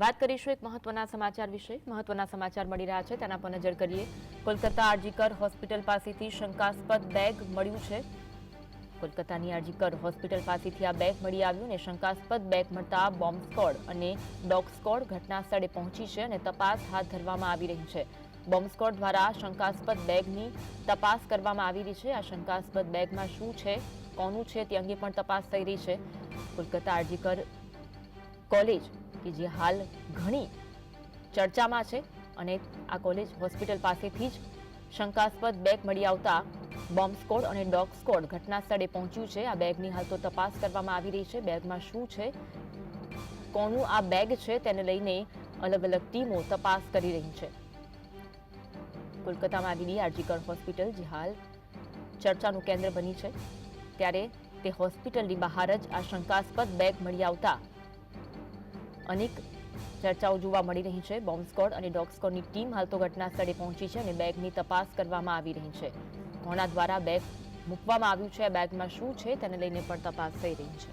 વાત કરીશું એક મહત્વના સમાચાર વિશે. મહત્વના સમાચાર મળી રહ્યા છે, તેના પર નજર કરીએ. કોલકાતા આરજીકર હોસ્પિટલ પાસેથી શંકાસ્પદ બેગ મળ્યું છે. કોલકાતાની આરજીકર હોસ્પિટલ પાસેથી આ બેગ મળી આવ્યું અને શંકાસ્પદ બેગ મળતા બોમ્બ સ્કોડ અને ડોગ સ્કોડ ઘટના સ્થળે પહોંચી છે અને તપાસ હાથ ધરવામાં આવી રહી છે. બોમ્બ સ્કોડ દ્વારા શંકાસ્પદ બેગની તપાસ કરવામાં આવી રહી છે. આ શંકાસ્પદ બેગમાં શું છે, કોનું છે, તે અંગે પણ તપાસ થઈ રહી છે. કોલકાતા આરજીકર કોલેજ કે જે હાલ ઘણી ચર્ચામાં છે અને આ કોલેજ હોસ્પિટલ પાસેથી જ શંકાસ્પદ બેગ મળી આવતા બોમ્બ સ્કોડ અને ડોગ સ્કોડ ઘટના સ્થળે પહોંચ્યું છે. આ બેગની હાલ તો તપાસ કરવામાં આવી રહી છે. બેગમાં શું છે? કોનું આ બેગ છે? તેને લઈને અલગ અલગ ટીમો તપાસ કરી રહી છે. કોલકાતામાં આવેલી આરજીકર હોસ્પિટલ, જે હાલ ચર્ચાનું કેન્દ્ર બની છે. ત્યારે તે હોસ્પિટલની બહાર જ આ શંકાસ્પદ બેગ મળી આવતા અનેક ચર્ચાઓ જોવા મળી રહી છે. બોમ્બ સ્કોડ અને ડોગ સ્કોડની ટીમ હાલ તો ઘટના સ્થળે પહોંચી છે અને બેગની તપાસ કરવામાં આવી રહી છે. કોના દ્વારા બેગ મૂકવામાં આવ્યું છે. આ બેગમાં શું છે તેને લઈને પણ તપાસ થઈ રહી છે.